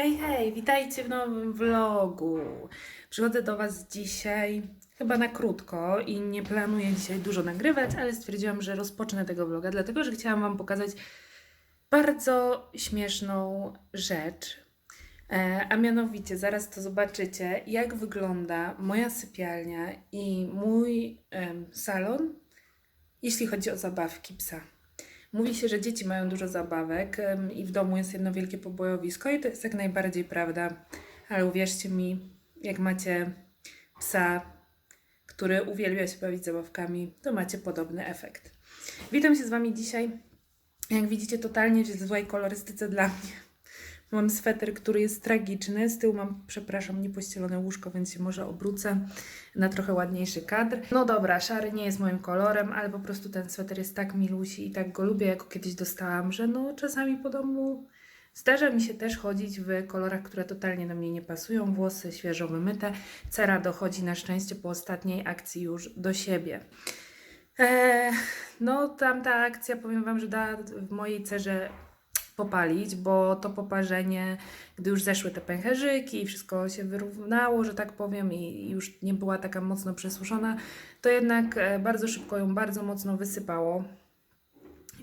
Hej, hej, witajcie w nowym vlogu. Przychodzę do Was dzisiaj chyba na krótko i nie planuję dzisiaj dużo nagrywać, ale stwierdziłam, że rozpocznę tego vloga, dlatego że chciałam Wam pokazać bardzo śmieszną rzecz. E, A mianowicie, zaraz to zobaczycie, jak wygląda moja sypialnia i mój salon, jeśli chodzi o zabawki psa. Mówi się, że dzieci mają dużo zabawek i w domu jest jedno wielkie pobojowisko i to jest jak najbardziej prawda. Ale uwierzcie mi, jak macie psa, który uwielbia się bawić zabawkami, to macie podobny efekt. Witam się z Wami dzisiaj. Jak widzicie, totalnie w złej kolorystyce dla mnie. Mam sweter, który jest tragiczny. Z tyłu mam, przepraszam, niepościelone łóżko, więc się może obrócę na trochę ładniejszy kadr. No dobra, szary nie jest moim kolorem, ale po prostu ten sweter jest tak milusi i tak go lubię, jak go kiedyś dostałam, że no czasami po domu zdarza mi się też chodzić w kolorach, które totalnie do mnie nie pasują. Włosy świeżo wymyte. Cera dochodzi na szczęście po ostatniej akcji już do siebie. Eee, no tamta akcja, powiem Wam, że da w mojej cerze popalić, bo to poparzenie, gdy już zeszły te pęcherzyki i wszystko się wyrównało, że tak powiem, i już nie była taka mocno przesuszona, to jednak e, bardzo szybko ją bardzo mocno wysypało.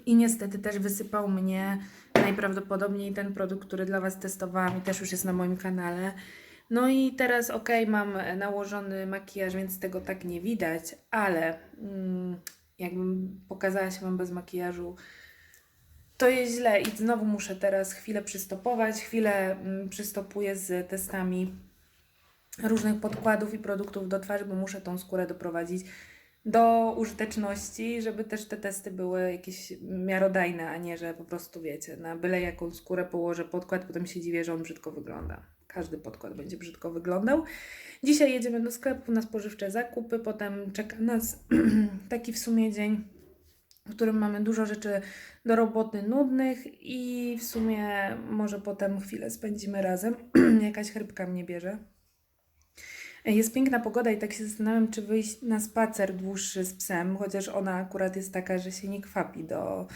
I niestety też wysypał mnie najprawdopodobniej ten produkt, który dla Was testowałam i też już jest na moim kanale. No i teraz ok, mam nałożony makijaż, więc tego tak nie widać, ale mm, jakbym pokazała się Wam bez makijażu, to jest źle i znowu muszę teraz chwilę przystopować. Chwilę mm, przystopuję z testami różnych podkładów i produktów do twarzy, bo muszę tą skórę doprowadzić do użyteczności, żeby też te testy były jakieś miarodajne, a nie, że po prostu wiecie, na byle jaką skórę położę podkład, potem się dziwię, że on brzydko wygląda. Każdy podkład będzie brzydko wyglądał. Dzisiaj jedziemy do sklepu na spożywcze zakupy, potem czeka nas taki w sumie dzień w którym mamy dużo rzeczy do roboty nudnych i w sumie może potem chwilę spędzimy razem. Jakaś chrypka mnie bierze. Jest piękna pogoda i tak się zastanawiam, czy wyjść na spacer dłuższy z psem, chociaż ona akurat jest taka, że się nie kwapi do,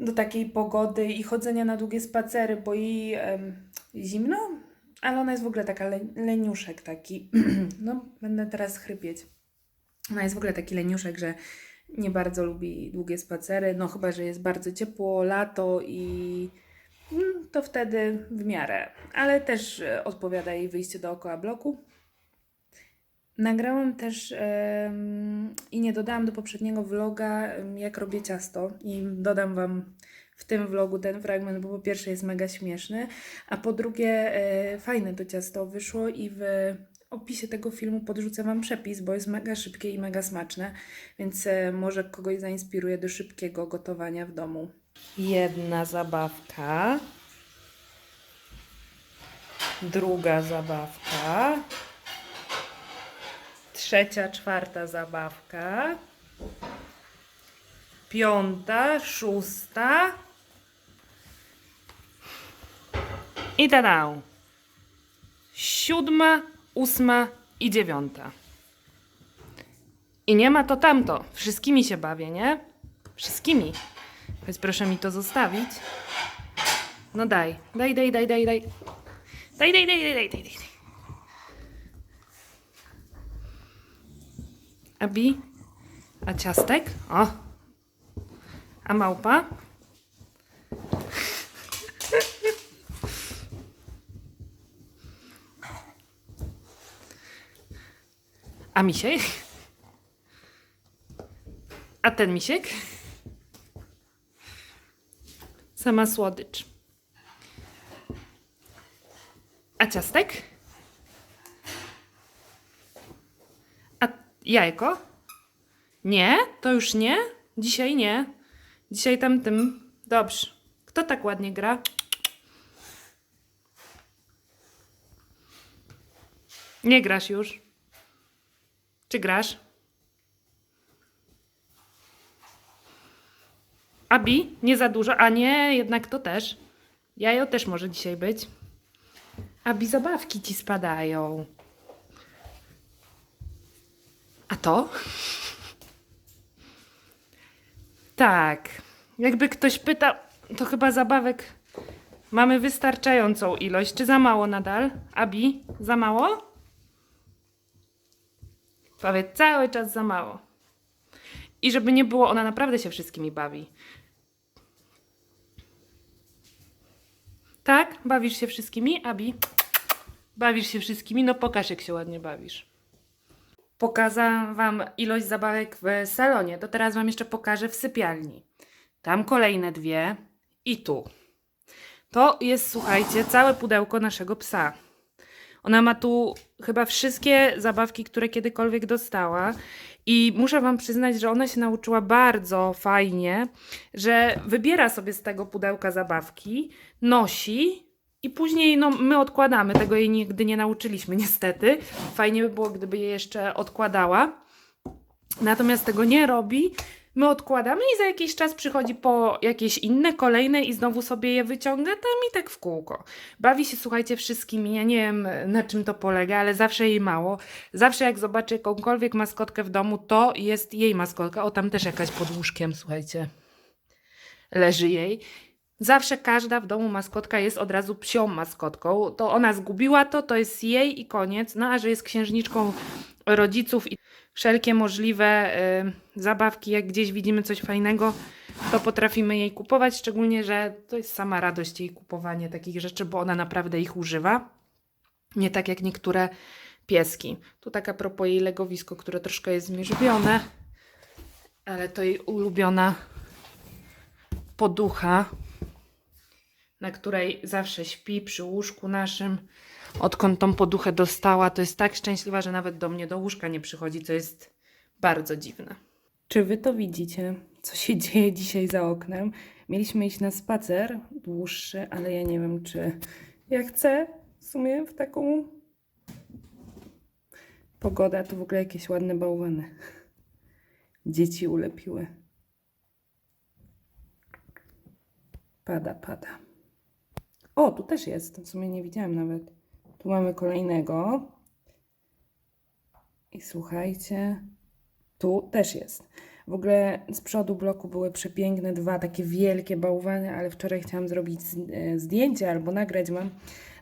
do takiej pogody i chodzenia na długie spacery, bo jej em, zimno, ale ona jest w ogóle taka le, leniuszek taki. no, będę teraz chrypieć. Ona jest w ogóle taki leniuszek, że nie bardzo lubi długie spacery, no chyba, że jest bardzo ciepło, lato i mm, to wtedy w miarę. Ale też e, odpowiada jej wyjście dookoła bloku. Nagrałam też em, i nie dodałam do poprzedniego vloga, jak robię ciasto i dodam Wam w tym vlogu ten fragment, bo po pierwsze jest mega śmieszny, a po drugie e, fajne to ciasto wyszło i w opisie tego filmu podrzucę Wam przepis, bo jest mega szybkie i mega smaczne, więc e, może kogoś zainspiruje do szybkiego gotowania w domu. Jedna zabawka. Druga zabawka. Trzecia, czwarta zabawka. Piąta, szósta. I tada! Siódma, ósma i dziewiąta. I nie ma to tamto. Wszystkimi się bawię, nie? Wszystkimi. Więc proszę mi to zostawić. No daj. Daj, daj, daj, daj, daj. Daj, daj, daj, daj, daj, daj, daj. Abi? A ciastek? O! A małpa? Misiek? A ten misiek? Sama słodycz. A ciastek? A jajko? Nie? To już nie? Dzisiaj nie. Dzisiaj tamtym. Dobrze. Kto tak ładnie gra? Nie grasz już. Czy grasz? Abi? Nie za dużo? A nie, jednak to też. Jajo też może dzisiaj być. Abi, zabawki ci spadają. A to? Tak. Jakby ktoś pytał, to chyba zabawek Mamy wystarczającą ilość. Czy za mało nadal? Abi, za mało? Powiedz cały czas za mało. I żeby nie było, ona naprawdę się wszystkimi bawi. Tak? Bawisz się wszystkimi? Abi? Bawisz się wszystkimi? No pokaż, jak się ładnie bawisz. Pokazałam Wam ilość zabawek w salonie, to teraz Wam jeszcze pokażę w sypialni. Tam kolejne dwie i tu. To jest, słuchajcie, całe pudełko naszego psa. Ona ma tu chyba wszystkie zabawki, które kiedykolwiek dostała. I muszę Wam przyznać, że ona się nauczyła bardzo fajnie, że wybiera sobie z tego pudełka zabawki, nosi i później no, my odkładamy. Tego jej nigdy nie nauczyliśmy, niestety. Fajnie by było, gdyby je jeszcze odkładała. Natomiast tego nie robi. My odkładamy i za jakiś czas przychodzi po jakieś inne, kolejne i znowu sobie je wyciąga tam i tak w kółko. Bawi się, słuchajcie, wszystkimi. Ja nie wiem na czym to polega, ale zawsze jej mało. Zawsze jak zobaczy jakąkolwiek maskotkę w domu, to jest jej maskotka. O, tam też jakaś pod łóżkiem, słuchajcie. Leży jej. Zawsze każda w domu maskotka jest od razu psią maskotką. To ona zgubiła to, to jest jej i koniec. No a że jest księżniczką rodziców i wszelkie możliwe y, zabawki, jak gdzieś widzimy coś fajnego, to potrafimy jej kupować. Szczególnie, że to jest sama radość jej kupowanie takich rzeczy, bo ona naprawdę ich używa. Nie tak jak niektóre pieski. Tu tak a propos jej legowisko, które troszkę jest zmierzwione, ale to jej ulubiona poducha, na której zawsze śpi przy łóżku naszym. Odkąd tą poduchę dostała, to jest tak szczęśliwa, że nawet do mnie do łóżka nie przychodzi, co jest bardzo dziwne. Czy wy to widzicie, co się dzieje dzisiaj za oknem? Mieliśmy iść na spacer dłuższy, ale ja nie wiem, czy ja chcę w sumie w taką pogodę. To w ogóle jakieś ładne bałwany. Dzieci ulepiły. Pada, pada. O, tu też jest. W sumie nie widziałam nawet. Tu mamy kolejnego. I słuchajcie, tu też jest. W ogóle z przodu bloku były przepiękne dwa takie wielkie bałwany, ale wczoraj chciałam zrobić e, zdjęcie albo nagrać mam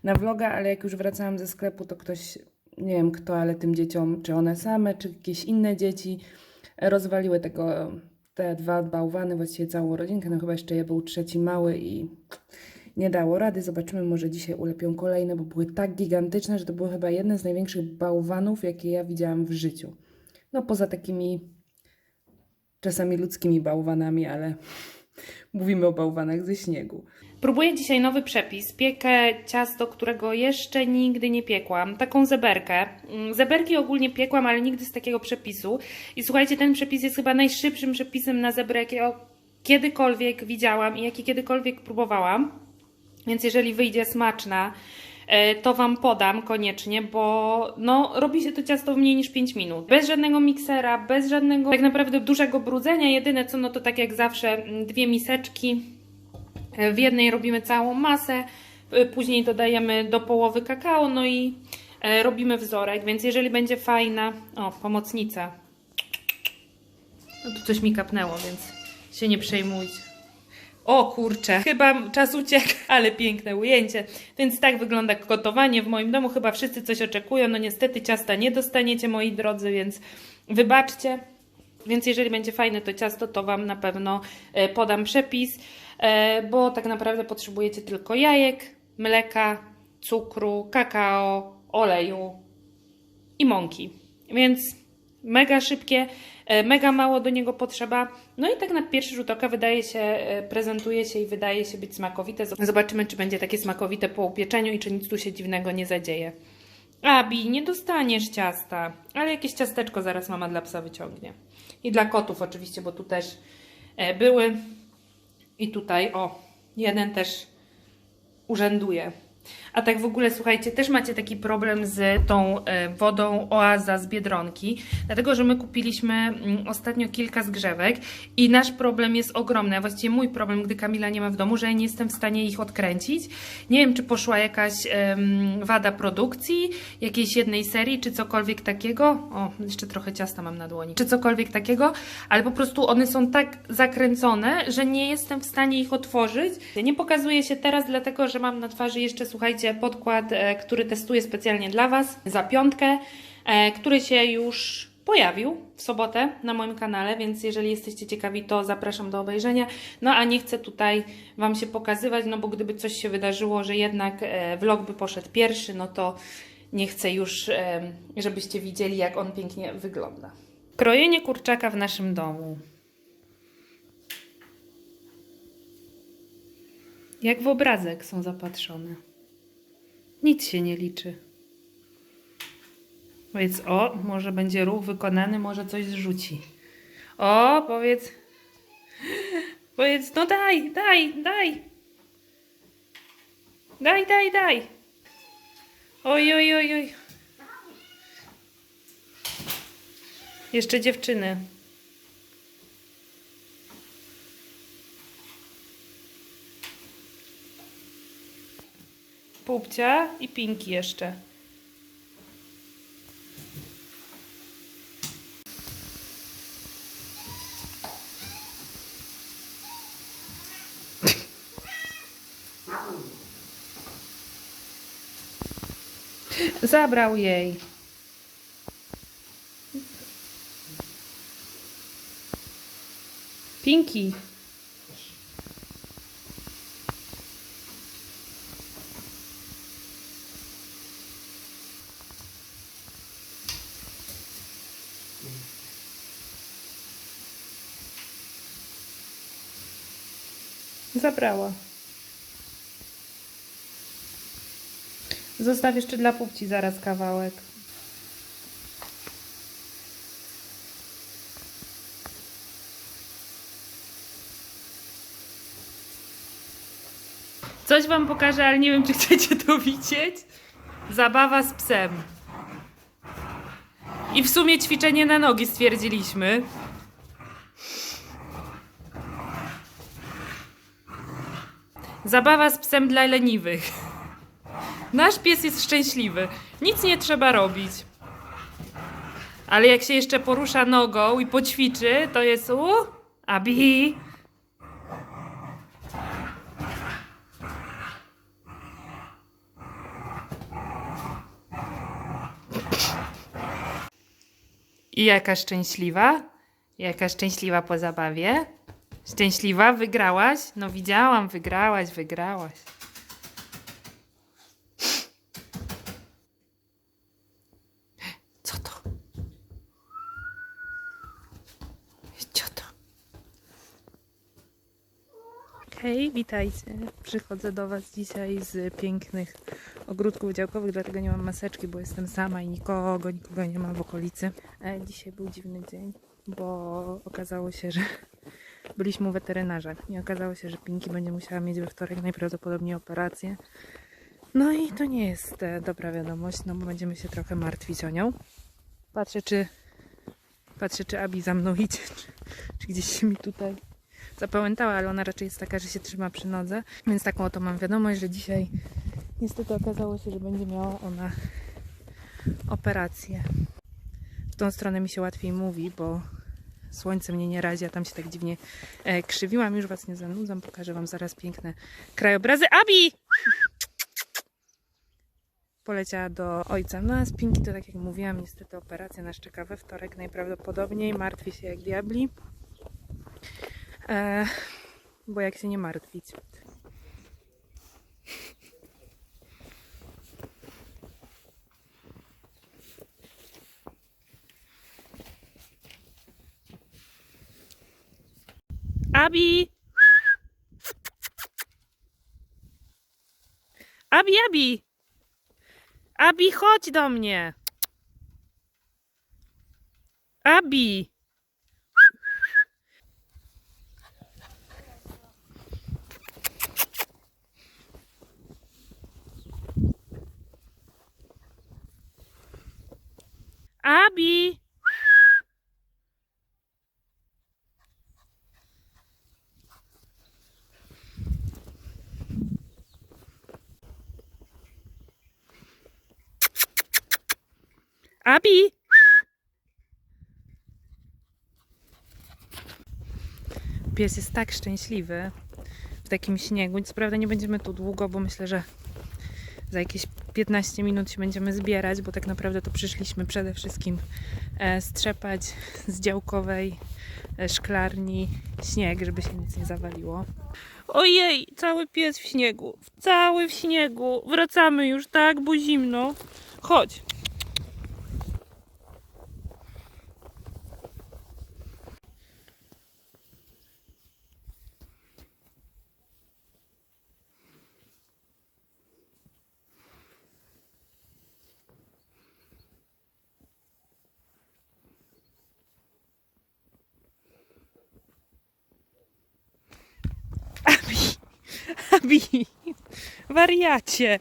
na vloga, ale jak już wracałam ze sklepu, to ktoś, nie wiem kto, ale tym dzieciom, czy one same, czy jakieś inne dzieci, rozwaliły tego, te dwa bałwany, właściwie całą rodzinkę. No chyba jeszcze je był trzeci mały i nie dało rady. Zobaczymy, może dzisiaj ulepią kolejne, bo były tak gigantyczne, że to były chyba jedne z największych bałwanów, jakie ja widziałam w życiu. No poza takimi czasami ludzkimi bałwanami, ale mówimy o bałwanach ze śniegu. Próbuję dzisiaj nowy przepis. Piekę ciasto, którego jeszcze nigdy nie piekłam. Taką zeberkę. Mm, Zeberki ogólnie piekłam, ale nigdy z takiego przepisu. I słuchajcie, ten przepis jest chyba najszybszym przepisem na zebrę, jakiego kiedykolwiek widziałam i jaki kiedykolwiek próbowałam. Więc jeżeli wyjdzie smaczna, e, to Wam podam koniecznie, bo no, robi się to ciasto w mniej niż 5 minut. Bez żadnego miksera, bez żadnego tak naprawdę dużego brudzenia. Jedyne co, no to tak jak zawsze, mm, dwie miseczki. E, W jednej robimy całą masę, e, później dodajemy do połowy kakao, no i robimy wzorek, więc jeżeli będzie fajna, o, pomocnica. No tu coś mi kapnęło, więc się nie przejmujcie. O kurczę, chyba czas uciekł, ale piękne ujęcie. Więc tak wygląda gotowanie w moim domu. Chyba wszyscy coś oczekują. No niestety ciasta nie dostaniecie, moi drodzy, więc wybaczcie. Więc jeżeli będzie fajne to ciasto, to Wam na pewno e, podam przepis, e, bo tak naprawdę potrzebujecie tylko jajek, mleka, cukru, kakao, oleju i mąki. Więc mega szybkie, e, mega mało do niego potrzeba. No i tak na pierwszy rzut oka wydaje się, e, prezentuje się i wydaje się być smakowite. Zobaczymy, czy będzie takie smakowite po upieczeniu i czy nic tu się dziwnego nie zadzieje. Abi, nie dostaniesz ciasta, ale jakieś ciasteczko zaraz mama dla psa wyciągnie. I dla kotów oczywiście, bo tu też e, były. I tutaj, o, jeden też urzęduje. A tak w ogóle, słuchajcie, też macie taki problem z tą e, wodą Oaza z Biedronki, dlatego że my kupiliśmy mm, ostatnio kilka zgrzewek i nasz problem jest ogromny, a właściwie mój problem, gdy Kamila nie ma w domu, że ja nie jestem w stanie ich odkręcić. Nie wiem, czy poszła jakaś em, wada produkcji, jakiejś jednej serii, czy cokolwiek takiego. O, jeszcze trochę ciasta mam na dłoni. Czy cokolwiek takiego, ale po prostu one są tak zakręcone, że nie jestem w stanie ich otworzyć. Nie pokazuje się teraz, dlatego że mam na twarzy jeszcze, słuchajcie, podkład, e, który testuję specjalnie dla Was za piątkę, e, który się już pojawił w sobotę na moim kanale, więc jeżeli jesteście ciekawi, to zapraszam do obejrzenia. No a nie chcę tutaj Wam się pokazywać, no bo gdyby coś się wydarzyło, że jednak e, vlog by poszedł pierwszy, no to nie chcę już, żebyście widzieli, jak on pięknie wygląda. Krojenie kurczaka w naszym domu. Jak w obrazek są zapatrzone. Nic się nie liczy. Powiedz, o, może będzie ruch wykonany, może coś zrzuci. O, powiedz. Powiedz, no daj, daj, daj. Daj, daj, daj. Oj, oj, oj, oj. Jeszcze dziewczyny. Pupcia i Pinki jeszcze. Zabrał jej. Pinki. Zabrała. Zostaw jeszcze dla pupci zaraz kawałek. Coś wam pokażę, ale nie wiem, czy chcecie to widzieć. Zabawa z psem. I w sumie ćwiczenie na nogi stwierdziliśmy. Zabawa z psem dla leniwych. Nasz pies jest szczęśliwy. Nic nie trzeba robić. Ale jak się jeszcze porusza nogą i poćwiczy, to jest u Abi. I jaka szczęśliwa? Jaka szczęśliwa po zabawie? Szczęśliwa? Wygrałaś? No widziałam, wygrałaś, wygrałaś. Co to? Co to? Hej, witajcie. Przychodzę do Was dzisiaj z pięknych ogródków działkowych, dlatego nie mam maseczki, bo jestem sama i nikogo, nikogo nie ma w okolicy. E, Dzisiaj był dziwny dzień, bo okazało się, że byliśmy u weterynarza i okazało się, że Pinki będzie musiała mieć we wtorek najprawdopodobniej operację. No i to nie jest e, dobra wiadomość, no bo będziemy się trochę martwić o nią. Patrzę, czy patrzę, czy Abi za mną idzie, czy, czy gdzieś się mi tutaj zapamiętała, ale ona raczej jest taka, że się trzyma przy nodze. Więc taką oto mam wiadomość, że dzisiaj niestety okazało się, że będzie miała ona operację. W tą stronę mi się łatwiej mówi, bo słońce mnie nie razi, a tam się tak dziwnie e, krzywiłam. Już Was nie zanudzam, pokażę Wam zaraz piękne krajobrazy. Abi! Poleciała do ojca. No a z Pinki to tak jak mówiłam, niestety operacja nas czeka we wtorek najprawdopodobniej. Martwi się jak diabli. E, bo jak się nie martwić. Abi! Abi, Abi! Chodź do mnie! Abi! Abi! Pies jest tak szczęśliwy w takim śniegu. Co prawda nie będziemy tu długo, bo myślę, że za jakieś 15 minut się będziemy zbierać, bo tak naprawdę to przyszliśmy przede wszystkim e, strzepać z działkowej e, szklarni śnieg, żeby się nic nie zawaliło. Ojej, cały pies w śniegu, cały w śniegu. Wracamy już, tak, bo zimno. Chodź. Abi, Abi, wariacie.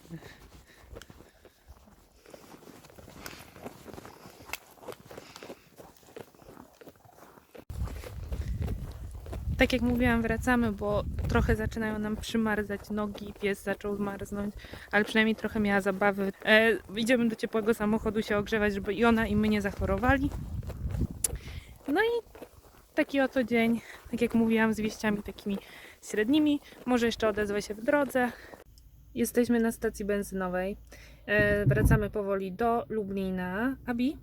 Tak jak mówiłam, wracamy, bo trochę zaczynają nam przymarzać nogi, pies zaczął zmarznąć, ale przynajmniej trochę miała zabawy. E, idziemy do ciepłego samochodu się ogrzewać, żeby i ona i my nie zachorowali. No i taki oto dzień, tak jak mówiłam, z wieściami takimi średnimi. Może jeszcze odezwę się w drodze. Jesteśmy na stacji benzynowej. E, wracamy powoli do Lublina. Abi?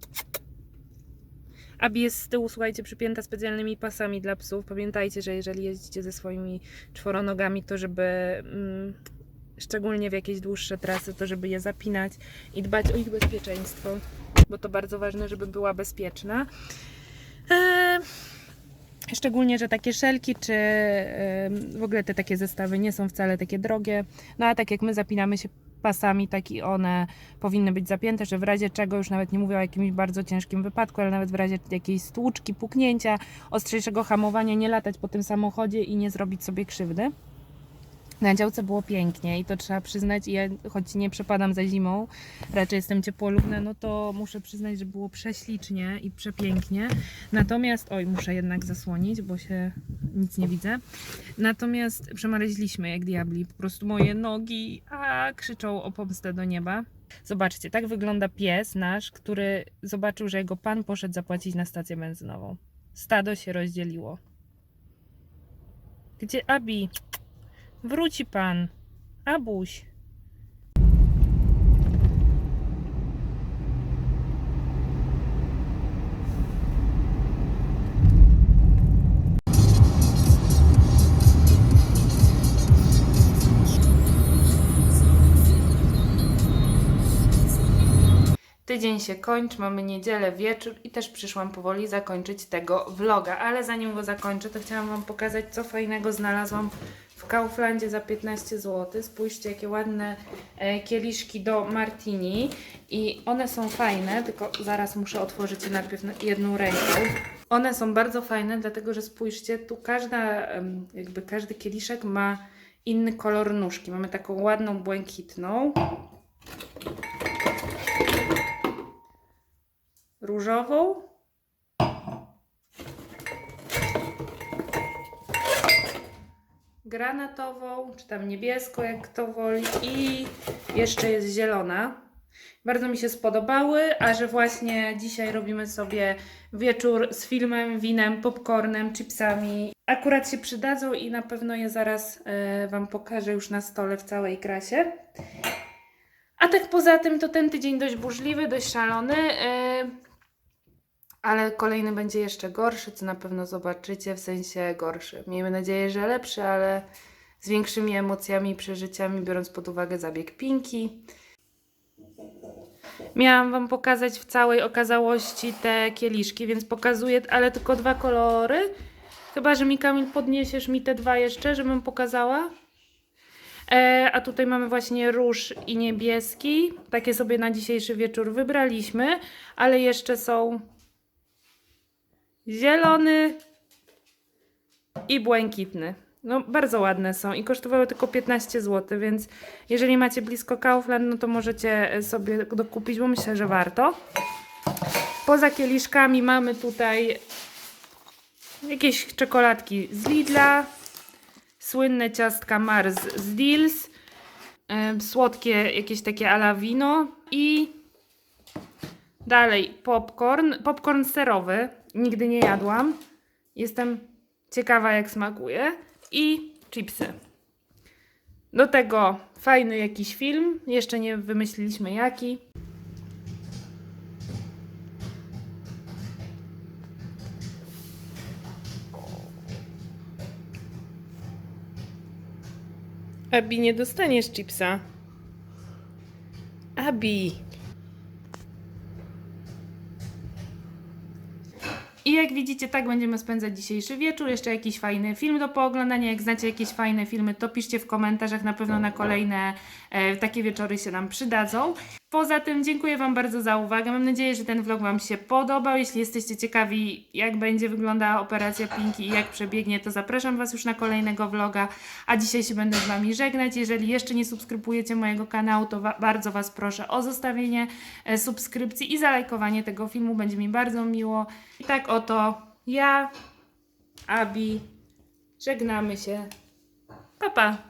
Abi jest z tyłu, słuchajcie, przypięta specjalnymi pasami dla psów. Pamiętajcie, że jeżeli jeździcie ze swoimi czworonogami, to żeby mm, szczególnie w jakieś dłuższe trasy, to żeby je zapinać i dbać o ich bezpieczeństwo, bo to bardzo ważne, żeby była bezpieczna. E, Szczególnie, że takie szelki, czy w ogóle te takie zestawy nie są wcale takie drogie. No a tak jak my zapinamy się pasami, tak i one powinny być zapięte, że w razie czego, już nawet nie mówię o jakimś bardzo ciężkim wypadku, ale nawet w razie jakiejś stłuczki, puknięcia, ostrzejszego hamowania, nie latać po tym samochodzie i nie zrobić sobie krzywdy. Na działce było pięknie i to trzeba przyznać. I ja, choć nie przepadam za zimą, raczej jestem ciepłolubna, no to muszę przyznać, że było prześlicznie i przepięknie. Natomiast, oj, muszę jednak zasłonić, bo się nic nie widzę. Natomiast przemarzliśmy jak diabli. Po prostu moje nogi a, krzyczą o pomstę do nieba. Zobaczcie, tak wygląda pies nasz, który zobaczył, że jego pan poszedł zapłacić na stację benzynową. Stado się rozdzieliło. Gdzie Abi? Wróci pan. Abuś. Tydzień się kończy, mamy niedzielę, wieczór i też przyszłam powoli zakończyć tego vloga, ale zanim go zakończę, to chciałam Wam pokazać, co fajnego znalazłam Kauflandzie za 15 zł. Spójrzcie, jakie ładne e, kieliszki do martini i one są fajne, tylko zaraz muszę otworzyć je najpierw na- jedną ręką. One są bardzo fajne, dlatego że spójrzcie, tu każda, jakby każdy kieliszek ma inny kolor nóżki. Mamy taką ładną, błękitną, różową. Granatową, czy tam niebieską, jak kto woli, i jeszcze jest zielona. Bardzo mi się spodobały, a że właśnie dzisiaj robimy sobie wieczór z filmem, winem, popcornem, chipsami. Akurat się przydadzą i na pewno je zaraz e, Wam pokażę już na stole w całej krasie. A tak poza tym to ten tydzień dość burzliwy, dość szalony. e, ale kolejny będzie jeszcze gorszy, co na pewno zobaczycie, w sensie gorszy. Miejmy nadzieję, że lepszy, ale z większymi emocjami i przeżyciami, biorąc pod uwagę zabieg Pinki. Miałam Wam pokazać w całej okazałości te kieliszki, więc pokazuję, ale tylko dwa kolory. Chyba, że mi Kamil podniesiesz mi te dwa jeszcze, żebym pokazała. E, a tutaj mamy właśnie róż i niebieski. Takie sobie na dzisiejszy wieczór wybraliśmy, ale jeszcze są zielony i błękitny. No, bardzo ładne są i kosztowały tylko 15 zł, więc jeżeli macie blisko Kaufland, no to możecie sobie dokupić, bo myślę, że warto. Poza kieliszkami mamy tutaj jakieś czekoladki z Lidla, słynne ciastka Mars z Deals, em, słodkie jakieś takie ala wino i dalej popcorn, popcorn serowy, nigdy nie jadłam. Jestem ciekawa jak smakuje i chipsy. Do tego fajny jakiś film, jeszcze nie wymyśliliśmy jaki. Abi, nie dostaniesz chipsa. Abi. I jak widzicie, tak będziemy spędzać dzisiejszy wieczór. Jeszcze jakiś fajny film do pooglądania. Jak znacie jakieś fajne filmy, to piszcie w komentarzach. Na pewno na kolejne e, takie wieczory się nam przydadzą. Poza tym dziękuję Wam bardzo za uwagę. Mam nadzieję, że ten vlog Wam się podobał. Jeśli jesteście ciekawi, jak będzie wyglądała operacja Pinki i jak przebiegnie, to zapraszam Was już na kolejnego vloga. A dzisiaj się będę z Wami żegnać. Jeżeli jeszcze nie subskrybujecie mojego kanału, to wa- bardzo Was proszę o zostawienie e, subskrypcji i zalajkowanie tego filmu. Będzie mi bardzo miło. I tak oto ja, Abi, żegnamy się. Pa, pa.